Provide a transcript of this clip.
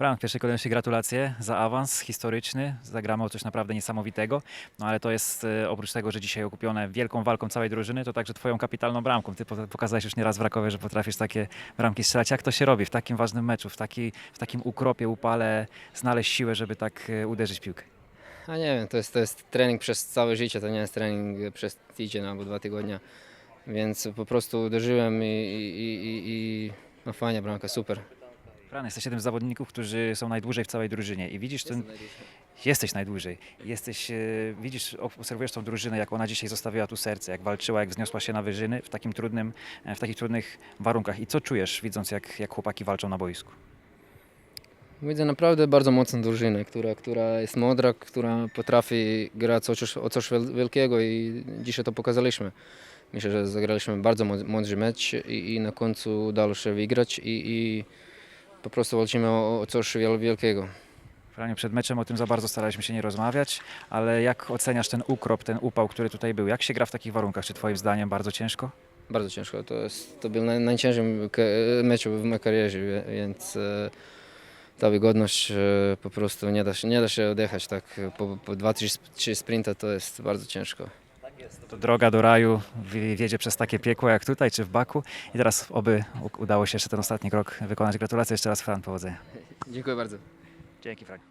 Frank, w pierwszej kolejności gratulacje za awans historyczny. Zagramy o coś naprawdę niesamowitego. No ale to jest e, oprócz tego, że dzisiaj okupione wielką walką całej drużyny, to także twoją kapitalną bramką. Ty po- pokazałeś już nieraz w Rakowie, że potrafisz takie bramki strzelać. Jak to się robi w takim ważnym meczu, w, taki, w takim ukropie, upale, znaleźć siłę, żeby tak e, uderzyć piłkę? A nie wiem, to jest, to jest trening przez całe życie, to nie jest trening przez tydzień albo dwa tygodnie. Więc po prostu uderzyłem i, i, i, i no fajnie bramka, super. Fran, jesteś jednym z zawodników, którzy są najdłużej w całej drużynie i widzisz ten, Jesteś najdłużej. Jesteś, e, widzisz, obserwujesz tą drużynę, jak ona dzisiaj zostawiła tu serce, jak walczyła, jak wzniosła się na wyżyny w, takim trudnym, e, w takich trudnych warunkach. I co czujesz, widząc, jak, jak chłopaki walczą na boisku? Widzę naprawdę bardzo mocną drużynę, która, która jest mądra, która potrafi grać o coś, o coś wiel- wielkiego i dzisiaj to pokazaliśmy. Myślę, że zagraliśmy bardzo mąd- mądry mecz i, i na końcu udało się wygrać i, i po prostu walczymy o, o coś wiel- wielkiego. Franie, przed meczem o tym za bardzo staraliśmy się nie rozmawiać, ale jak oceniasz ten ukrop, ten upał, który tutaj był? Jak się gra w takich warunkach? Czy twoim zdaniem bardzo ciężko? Bardzo ciężko. To, jest, to był naj, najcięższy mecz w mojej karierze, więc e, ta wygodność e, po prostu nie da się, nie da się odjechać. Tak. Po, po dwa, trzy, sp- trzy sprinta to jest bardzo ciężko. To droga do raju wi- wiedzie przez takie piekło jak tutaj, czy w Baku. I teraz oby udało się jeszcze ten ostatni krok wykonać. Gratulacje jeszcze raz, Fran, powodzenia. Dziękuję bardzo. Dzięki, Frank.